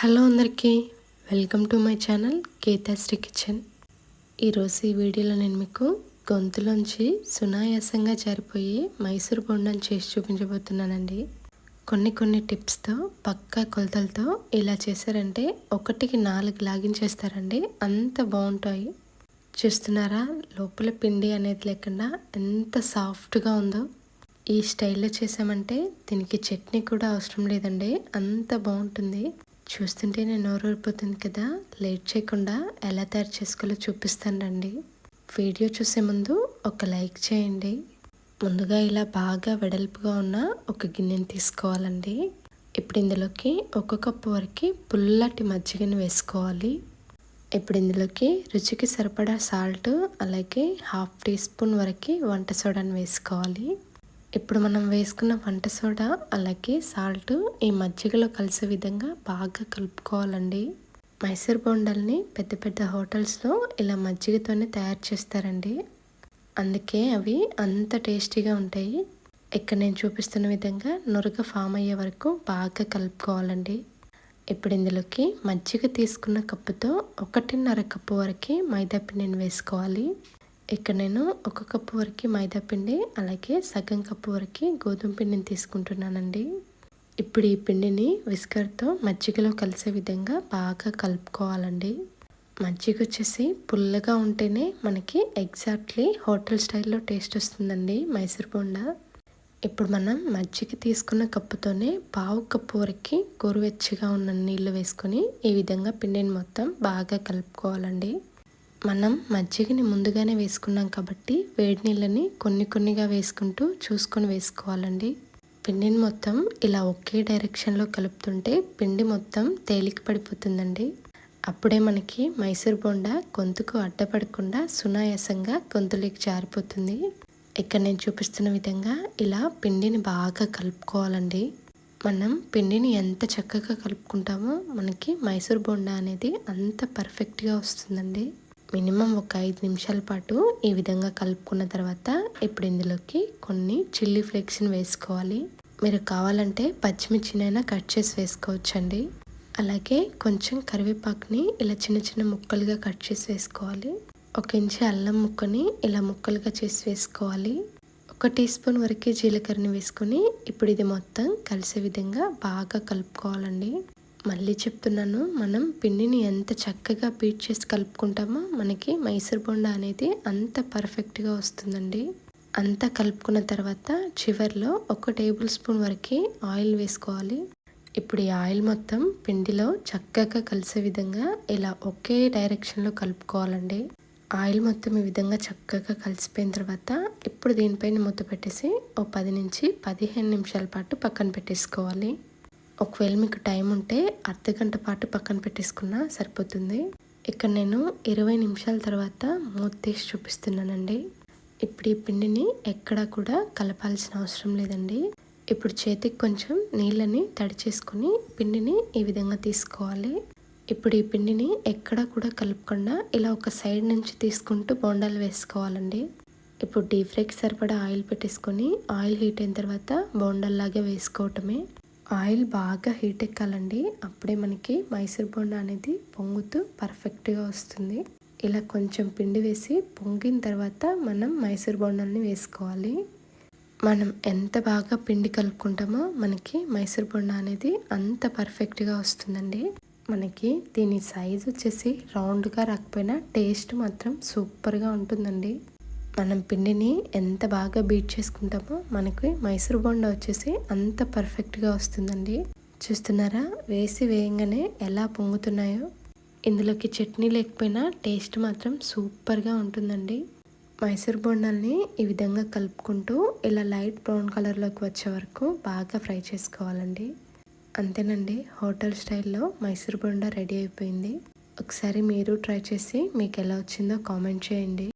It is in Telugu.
హలో అందరికీ welcome to my channel Ketashri kitchen. ఈరోజు ఈ వీడియోలో నేను మీకు గొంతులోంచి సునాయాసంగా జారిపోయి మైసూర్ బొండం చేసి చూపించబోతున్నానండి. కొన్ని కొన్ని టిప్స్తో పక్కా కొలతలతో ఇలా చేశారంటే ఒకటికి నాలుగు లాగించేస్తారండి అంత బాగుంటాయి. చూస్తున్నారా లోపల పిండి అనేది లేకుండా ఎంత సాఫ్ట్గా ఉందో. ఈ స్టైల్లో చేసామంటే దీనికి చట్నీ కూడా అవసరం లేదండి. అంత బాగుంటుంది. చూస్తుంటే నేను నోరూరిపోతుంది కదా. లేట్ చేయకుండా ఎలా తయారు చేసుకోవాలో చూపిస్తాను రండి. వీడియో చూసే ముందు ఒక లైక్ చేయండి. ముందుగా ఇలా బాగా వెడల్పుగా ఉన్న ఒక గిన్నెని తీసుకోవాలండి. ఇప్పుడు ఇందులోకి ఒక కప్పు వరకు పుల్లటి మజ్జిగని వేసుకోవాలి. ఇప్పుడు ఇందులోకి రుచికి సరిపడా సాల్ట్ అలాగే హాఫ్ టీ స్పూన్ వరకు వంట సోడాని వేసుకోవాలి. ఇప్పుడు మనం వేసుకున్న వంట సోడా అలాగే సాల్ట్ ఈ మజ్జిగలో కలిసే విధంగా బాగా కలుపుకోవాలండి. మైసూర్ బొండల్ని పెద్ద పెద్ద హోటల్స్లో ఇలా మజ్జిగతోనే తయారు చేస్తారండి. అందుకే అవి అంత టేస్టీగా ఉంటాయి. ఇక్కడ నేను చూపిస్తున్న విధంగా నురగ ఫామ్ అయ్యే వరకు బాగా కలుపుకోవాలండి. ఇప్పుడు ఇందులోకి మజ్జిగ తీసుకున్న కప్పుతో ఒకటిన్నర కప్పు వరకు మైదా పిండిని వేసుకోవాలి. ఇక్కడ నేను ఒక కప్పు వరకు మైదా పిండి అలాగే సగం కప్పు వరకు గోధుమ పిండిని తీసుకుంటున్నానండి. ఇప్పుడు ఈ పిండిని విస్కర్తో మజ్జిగలో కలిసే విధంగా బాగా కలుపుకోవాలండి. మజ్జిగ వచ్చేసి పుల్లగా ఉంటేనే మనకి ఎగ్జాక్ట్లీ హోటల్ స్టైల్లో టేస్ట్ వస్తుందండి మైసూర్ బొండ. ఇప్పుడు మనం మజ్జిగ తీసుకున్న కప్పుతోనే పావు కప్పు వరకు గోరువెచ్చగా ఉన్న నీళ్ళు వేసుకొని ఈ విధంగా పిండిని మొత్తం బాగా కలుపుకోవాలండి. మనం మజ్జిగని ముందుగానే వేసుకున్నాం కాబట్టి వేడి నీళ్ళని కొన్ని కొన్నిగా వేసుకుంటూ చూసుకొని వేసుకోవాలండి. పిండిని మొత్తం ఇలా ఒకే డైరెక్షన్లో కలుపుతుంటే పిండి మొత్తం తేలిక పడిపోతుందండి. అప్పుడే మనకి మైసూర్ బొండ గొంతుకు అడ్డపడకుండా సునాయాసంగా గొంతులోకి జారిపోతుంది. ఇక్కడ నేను చూపిస్తున్న విధంగా ఇలా పిండిని బాగా కలుపుకోవాలండి. మనం పిండిని ఎంత చక్కగా కలుపుకుంటామో మనకి మైసూర్ బొండ అనేది అంత పర్ఫెక్ట్గా వస్తుందండి. మినిమం ఒక ఐదు నిమిషాల పాటు ఈ విధంగా కలుపుకున్న తర్వాత ఇప్పుడు ఇందులోకి కొన్ని చిల్లీ ఫ్లేక్స్ని వేసుకోవాలి. మీరు కావాలంటే పచ్చిమిర్చినైనా కట్ చేసి వేసుకోవచ్చండి. అలాగే కొంచెం కరివేపాకుని ఇలా చిన్న చిన్న ముక్కలుగా కట్ చేసి వేసుకోవాలి. ఒక ఇంచి అల్లం ముక్కని ఇలా ముక్కలుగా చేసి వేసుకోవాలి. ఒక టీ స్పూన్ వరకే జీలకర్రని వేసుకొని ఇప్పుడు ఇది మొత్తం కలిసే విధంగా బాగా కలుపుకోవాలండి. మళ్ళీ చెప్తున్నాను మనం పిండిని ఎంత చక్కగా బీట్ చేసి కలుపుకుంటామో మనకి మైసూర్ బొండా అనేది అంత పర్ఫెక్ట్గా వస్తుందండి. అంతా కలుపుకున్న తర్వాత చివరిలో ఒక టేబుల్ స్పూన్ వరకు ఆయిల్ వేసుకోవాలి. ఇప్పుడు ఈ ఆయిల్ మొత్తం పిండిలో చక్కగా కలిసే విధంగా ఇలా ఒకే డైరెక్షన్లో కలుపుకోవాలండి. ఆయిల్ మొత్తం ఈ విధంగా చక్కగా కలిసిపోయిన తర్వాత ఇప్పుడు దీనిపైన మూత పెట్టేసి ఓ పది నుంచి పదిహేను నిమిషాల పాటు పక్కన పెట్టేసుకోవాలి. ఒకవేళ మీకు టైం ఉంటే అర్ధ గంట పాటు పక్కన పెట్టేసుకున్నా సరిపోతుంది. ఇక్కడ నేను ఇరవై నిమిషాల తర్వాత మూత తీసి చూపిస్తున్నానండి. ఇప్పుడు ఈ పిండిని ఎక్కడా కూడా కలపాల్సిన అవసరం లేదండి. ఇప్పుడు చేతికి కొంచెం నీళ్ళని తడి చేసుకుని పిండిని ఈ విధంగా తీసుకోవాలి. ఇప్పుడు ఈ పిండిని ఎక్కడా కూడా కలుపకుండా ఇలా ఒక సైడ్ నుంచి తీసుకుంటూ బోండాలు వేసుకోవాలండి. ఇప్పుడు డీప్ ఫ్రైకి సరిపడా ఆయిల్ పెట్టేసుకొని ఆయిల్ హీట్ అయిన తర్వాత బోండాల్లాగే వేసుకోవటమే. ఆయిల్ బాగా హీట్ ఎక్కాలండి. అప్పుడే మనకి మైసూర్ బొండ అనేది పొంగుతూ పర్ఫెక్ట్గా వస్తుంది. ఇలా కొంచెం పిండి వేసి పొంగిన తర్వాత మనం మైసూర్ బొండల్ని వేసుకోవాలి. మనం ఎంత బాగా పిండి కలుపుకుంటామో మనకి మైసూర్ బొండ అనేది అంత పర్ఫెక్ట్గా వస్తుందండి. మనకి దీని సైజ్ వచ్చేసి రౌండ్గా రాకపోయినా టేస్ట్ మాత్రం సూపర్గా ఉంటుందండి. మనం పిండిని ఎంత బాగా బీట్ చేసుకుంటామో మనకి మైసూర్ బొండ వచ్చేసి అంత పర్ఫెక్ట్గా వస్తుందండి. చూస్తున్నారా? వేసి వేయంగానే ఎలా పొంగుతున్నాయో. ఇందులోకి చట్నీ లేకపోయినా టేస్ట్ మాత్రం సూపర్గా ఉంటుందండి. మైసూర్ బొండాల్ని ఈ విధంగా కలుపుకుంటూ ఇలా లైట్ బ్రౌన్ కలర్లోకి వచ్చే వరకు బాగా ఫ్రై చేసుకోవాలండి. అంతేనండి హోటల్ స్టైల్లో మైసూర్ బొండ రెడీ అయిపోయింది. ఒకసారి మీరు ట్రై చేసి మీకు ఎలా వచ్చిందో కామెంట్ చేయండి.